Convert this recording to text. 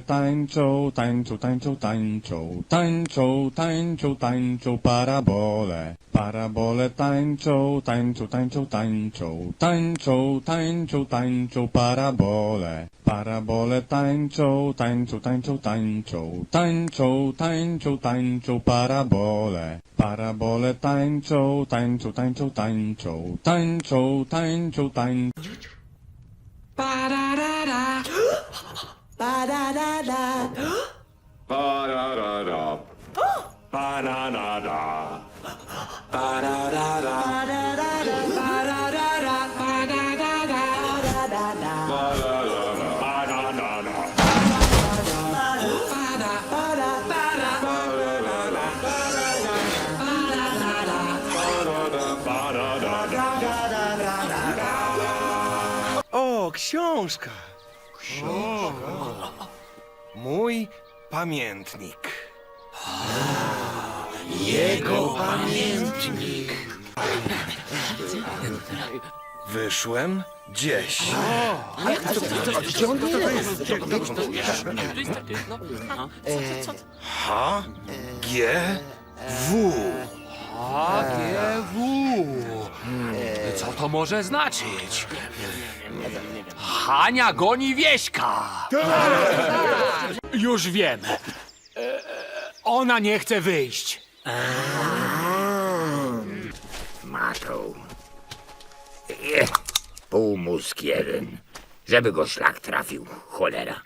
Tańczą, tańczą, tańczą, tańczą, tańczą, tańczą, tańczą parabole. Parabole tańczą, tańczą, tańczą, tańczą, tańczą, tańczą, tańczą parabole. Parabole tańczą, tańczą, tańczą, tańczą, tańczą, tańczą, tańczą parabole. Parabole tańczą, tańczą, tańczą, tańczą, tańczą, tańczą, tańczą. О, Ксюшка! Ксюшка. Mój pamiętnik. Jego pamiętnik. Wyszłem gdzieś. H G W. AGW. Co to może znaczyć? Hania goni wieśka. Już wiem. Ona nie chce wyjść. Matą. Ech, Półmózg jeden. Żeby go szlak trafił, cholera.